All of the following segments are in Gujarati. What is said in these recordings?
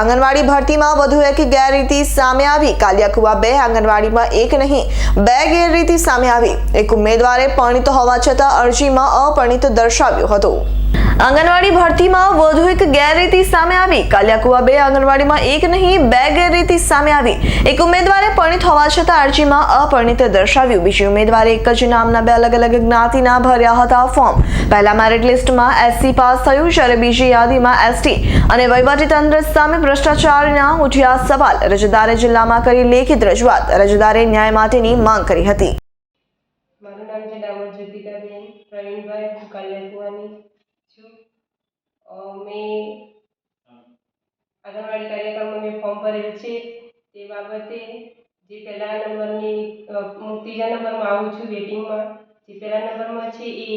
આંગણવાડી ભરતીમાં વધુ એક ગેરરીતિ સામે આવી. કાલિયાકુવા બે આંગણવાડીમાં એક નહીં, બે ગેરરીતિ સામે આવી. એક ઉમેદવારે પરણિત હોવા છતાં અરજીમાં અપરણિત દર્શાવ્યું હતું. આંગણવાડી ભરતીમાં વધુ એક ગેરરીતિ સામે આવી. કાલિયાકુવા બે આંગણવાડીમાં એક નહીં, બે ગેરરીતિ સામે આવી. એક ઉમેદવારે પરિણિત હોવા છતાં અરજીમાં અપરિણિત દર્શાવ્યું. બીજી ઉમેદવારે એક જ નામના બે અલગ અલગ જ્ઞાતિના ભર્યા હતા ફોર્મ. પહેલા મેરિટ લિસ્ટમાં એસસી પાસ થયું, જ્યારે બીજી યાદીમાં એસટી અને વહીવટીતંત્ર સામે ભ્રષ્ટાચારના ઉઠ્યા સવાલ. રજદારે જિલ્લામાં કરી લેખિત રજૂઆત. રજદારે ન્યાય માટેની માંગ કરી હતી. મારું નામ છે ડામર જ્યોતિકાબેન પ્રવીણભાઈ, હું કાલિયાકુવાની છું મેં આંગણવાડી મેં ફોર્મ ભરેલ છે તે બાબતે જે પહેલા નંબરની હું ત્રીજા નંબરમાં આવું છું વેટિંગમાં, જે પહેલા નંબરમાં છે એ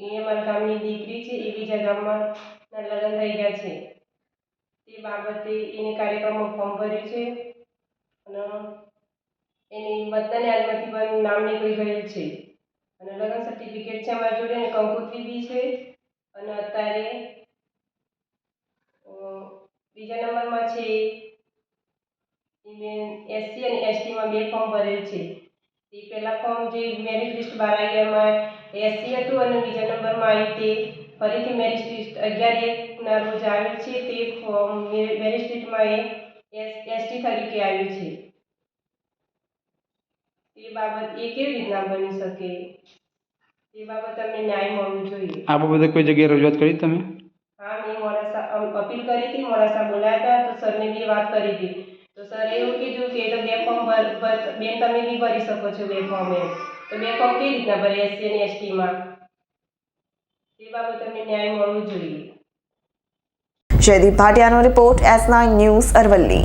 એ અમારા ગામની દીકરી છે, એ બીજા ગામમાં લગ્ન થઈ ગયા છે. તે બાબતે એને કાર્યક્રમમાં ફોર્મ ભર્યું છે. અને એની બધાને આજમાંથી પણ નામ નીકળી ગયેલ છે. અને લગ્ન સર્ટિફિકેટ છે અમારી જોડે અને કંકોત્રી બી છે. અને અત્યારે બીજા નંબરમાં છે એસસી અને એસટીમાં બે ફોર્મ ભરેલ છે. તે પહેલા ફોર્મ જે મેરિટ લિસ્ટ બહાર આવ્યામાં એસસી હતું અને બીજા નંબરમાં આવ્યું તે ફરીથી મેરિટ લિસ્ટ અગિયાર એકના રોજ આવ્યું છે, તે ફોર્મ મેરિટ લિસ્ટમાં એ એસ, એસટી તરીકે આવ્યું છે. તે બાબત એ કેવી રીતના બની શકે? એ બાબત તમને ન્યાય મળવો જોઈએ. આ બાબતે કોઈ જગ્યાએ રજૂઆત કરી તમે? હા મેં મોડાસા અપીલ કરી હતી મોડાસા બોલાયા હતા તો સરને બી વાત કરી હતી. તો સર એવું કીધું કે એ તો બે ફોર્મ બેન તમે બી ભરી શકો છો બે ફોર્મ એમ. તો બે ફોર્મ કેવી રીતના ભરે એસસી અને એસટીમાં? એ બાબત તમને ન્યાય મળવો જોઈએ. Jaydeep ભાટિયાનો report S nine news Aravalli.